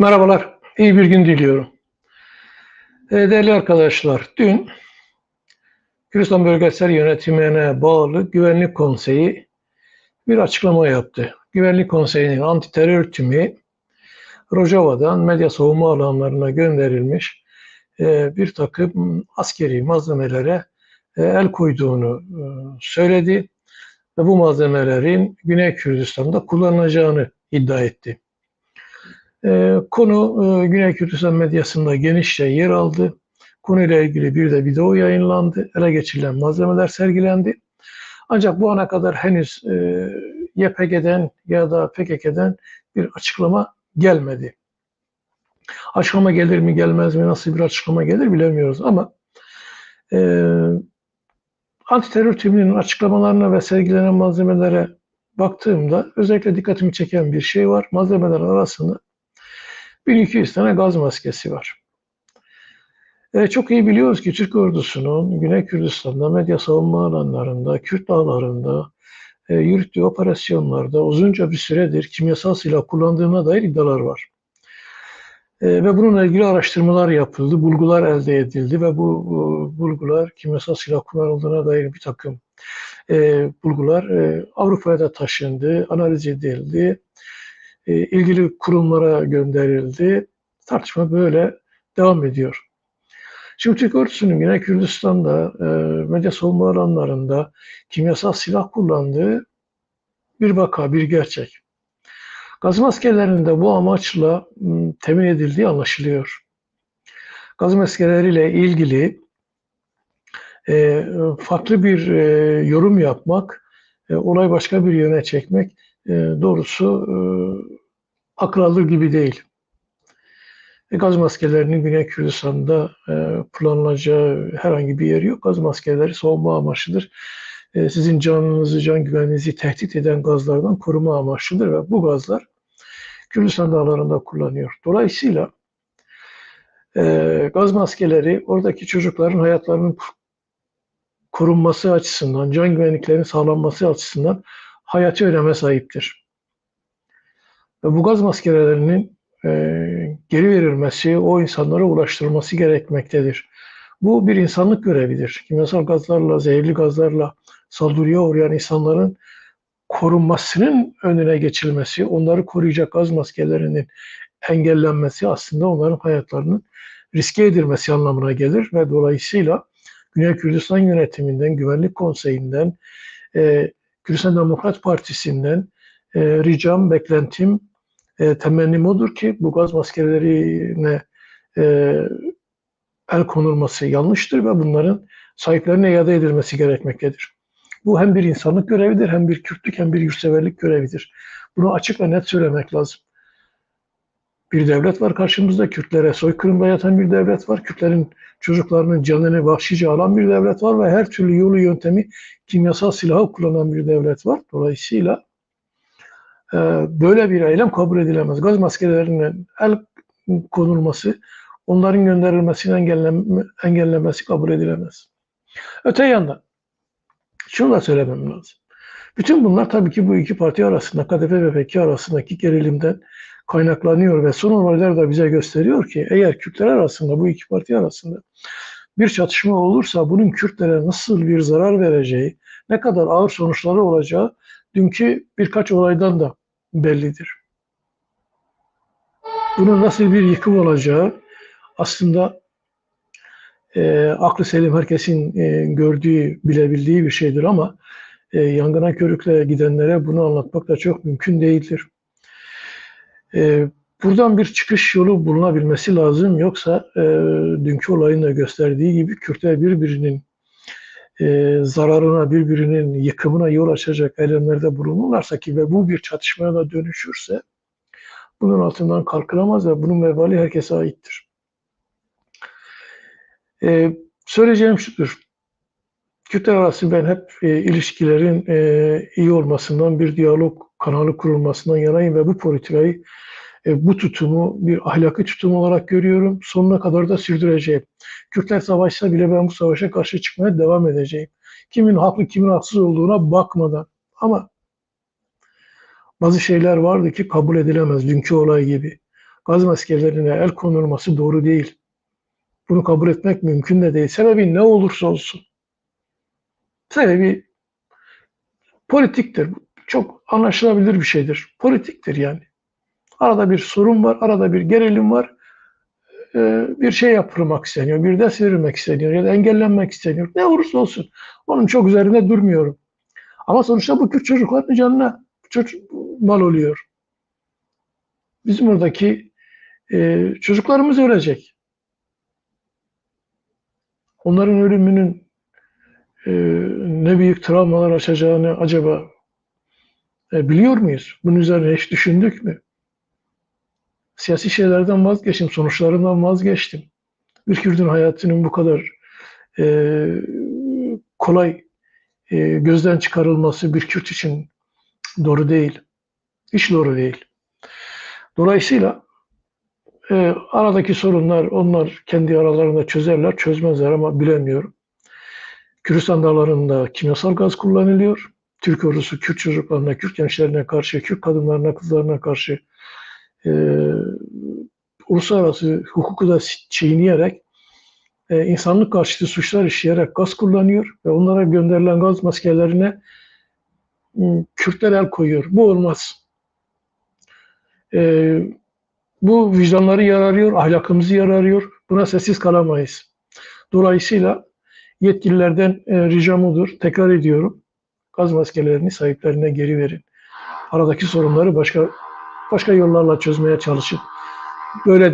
Merhabalar, iyi bir gün diliyorum. Ee, Değerli arkadaşlar, dün Kürdistan Bölgesel Yönetimine bağlı Güvenlik Konseyi bir açıklama yaptı. Güvenlik Konseyi'nin anti-terör timi Rojava'dan medya savunma alanlarına gönderilmiş e, bir takım askeri malzemelere e, el koyduğunu e, söyledi ve bu malzemelerin Güney Kürdistan'da kullanılacağını iddia etti. E, konu e, Güney Kürdistan medyasında genişçe yer aldı. Konuyla ilgili bir de video yayınlandı. Ele geçirilen malzemeler sergilendi. Ancak bu ana kadar henüz e, YPG'den ya da PKK'den bir açıklama gelmedi. Açıklama gelir mi gelmez mi nasıl bir açıklama gelir bilemiyoruz ama e, antiterör timinin açıklamalarına ve sergilenen malzemelere baktığımda özellikle dikkatimi çeken bir şey var. Malzemeler arasında 1200 tane gaz maskesi var. E, çok iyi biliyoruz ki Türk ordusunun Güney Kürdistan'da medya savunma alanlarında, Kürt dağlarında e, yürüttüğü operasyonlarda uzunca bir süredir kimyasal silah kullandığına dair iddialar var. E, ve bununla ilgili araştırmalar yapıldı, bulgular elde edildi ve bu, bu bulgular kimyasal silah kullanıldığına dair bir takım e, bulgular e, Avrupa'ya da taşındı, analiz edildi, e, ilgili kurumlara gönderildi. Tartışma böyle devam ediyor. Şimdi Türk ordusunun Güney Kürdistan'da e, medya savunma alanlarında kimyasal silah kullandığı bir vaka, bir gerçek. Gaz maskelerinin de bu amaçla temin edildiği anlaşılıyor. Gaz maskeleriyle ilgili e, farklı bir yorum yapmak, olay başka bir yöne çekmek doğrusu e, akıl alır gibi değil. E, gaz maskelerinin Güney Kürdistan'da e, kullanılacağı herhangi bir yeri yok. Gaz maskeleri savunma amaçlıdır. E, sizin canınızı, can güvenliğinizi tehdit eden gazlardan koruma amaçlıdır ve bu gazlar Kürdistan dağlarında kullanıyor. Dolayısıyla e, gaz maskeleri oradaki çocukların hayatlarının korunması açısından, can güvenliklerinin sağlanması açısından hayati öneme sahiptir. Ve bu gaz maskelerinin e, geri verilmesi, o insanlara ulaştırılması gerekmektedir. Bu bir insanlık görevidir. Kimyasal gazlarla, zehirli gazlarla saldırıya uğrayan insanların korunmasının önüne geçilmesi, onları koruyacak gaz maskelerinin engellenmesi aslında onların hayatlarının riske edilmesi anlamına gelir ve dolayısıyla Güney Kürdistan yönetiminden, Güvenlik Konseyi'nden, e, Kürdistan Demokrat Partisi'nden e, ricam, beklentim, e, temennim odur ki bu gaz maskelerine e, el konulması yanlıştır ve bunların sahiplerine iade edilmesi gerekmektedir. Bu hem bir insanlık görevidir, hem bir Kürtlük, hem bir yurtseverlik görevidir. Bunu açık ve net söylemek lazım. Bir devlet var karşımızda, Kürtlere soykırımda yatan bir devlet var. Kürtlerin çocuklarının canını vahşice alan bir devlet var ve her türlü yolu yöntemi kimyasal silahı kullanan bir devlet var. Dolayısıyla böyle bir eylem kabul edilemez. Gaz maskelerinin el konulması, onların gönderilmesini engelleme, engellemesi kabul edilemez. Öte yandan şunu da söylemem lazım. Bütün bunlar tabii ki bu iki parti arasında, KDP ve PKK arasındaki gerilimden kaynaklanıyor ve son olaylar da bize gösteriyor ki eğer Kürtler arasında, bu iki parti arasında bir çatışma olursa bunun Kürtlere nasıl bir zarar vereceği, ne kadar ağır sonuçları olacağı dünkü birkaç olaydan da bellidir. Bunun nasıl bir yıkım olacağı aslında e, aklı selim herkesin e, gördüğü, bilebildiği bir şeydir ama e, yangına körükle gidenlere bunu anlatmak da çok mümkün değildir. E, buradan bir çıkış yolu bulunabilmesi lazım. Yoksa e, dünkü olayın da gösterdiği gibi Kürtler birbirinin e, zararına, birbirinin yıkımına yol açacak eylemlerde bulunurlarsa ki ve bu bir çatışmaya da dönüşürse bunun altından kalkılamaz ve bunun vebali herkese aittir. E, söyleyeceğim şudur. Kürtler arası ben hep e, ilişkilerin e, iyi olmasından, bir diyalog kanalı kurulmasından yanayım ve bu politikayı, e, bu tutumu bir ahlaki tutum olarak görüyorum. Sonuna kadar da sürdüreceğim. Kürtler savaşsa bile ben bu savaşa karşı çıkmaya devam edeceğim. Kimin haklı, kimin haksız olduğuna bakmadan. Ama bazı şeyler vardı ki kabul edilemez. Dünkü olay gibi. gaz maskelerine el konulması doğru değil. Bunu kabul etmek mümkün de değil. Sebebi ne olursa olsun. Sebebi politiktir. Çok anlaşılabilir bir şeydir. Politiktir yani. Arada bir sorun var, arada bir gerilim var. Ee, bir şey yapılmak isteniyor, bir ders verilmek isteniyor ya da engellenmek isteniyor. Ne olursa olsun. Onun çok üzerinde durmuyorum. Ama sonuçta bu Kürt çocukların canına çocuk mal oluyor. Bizim oradaki e, çocuklarımız ölecek. Onların ölümünün e, ne büyük travmalar açacağını acaba e, biliyor muyuz? Bunun üzerine hiç düşündük mü? Siyasi şeylerden vazgeçtim, sonuçlarından vazgeçtim. Bir Kürt'ün hayatının bu kadar e, kolay e, gözden çıkarılması bir Kürt için doğru değil. Hiç doğru değil. Dolayısıyla e, aradaki sorunlar onlar kendi aralarında çözerler, çözmezler ama bilemiyorum. Kürdistan dağlarında kimyasal gaz kullanılıyor. Türk ordusu Kürt çocuklarına, Kürt gençlerine karşı, Kürt kadınlarına, kızlarına karşı e, uluslararası hukuku da çiğneyerek e, insanlık karşıtı suçlar işleyerek gaz kullanıyor ve onlara gönderilen gaz maskelerine Kürtler el koyuyor. Bu olmaz. E, bu vicdanları yararıyor, ahlakımızı yararıyor. Buna sessiz kalamayız. Dolayısıyla yetkililerden e, ricam odur. Tekrar ediyorum. Gaz maskelerini sahiplerine geri verin. Aradaki sorunları başka başka yollarla çözmeye çalışın. Böyle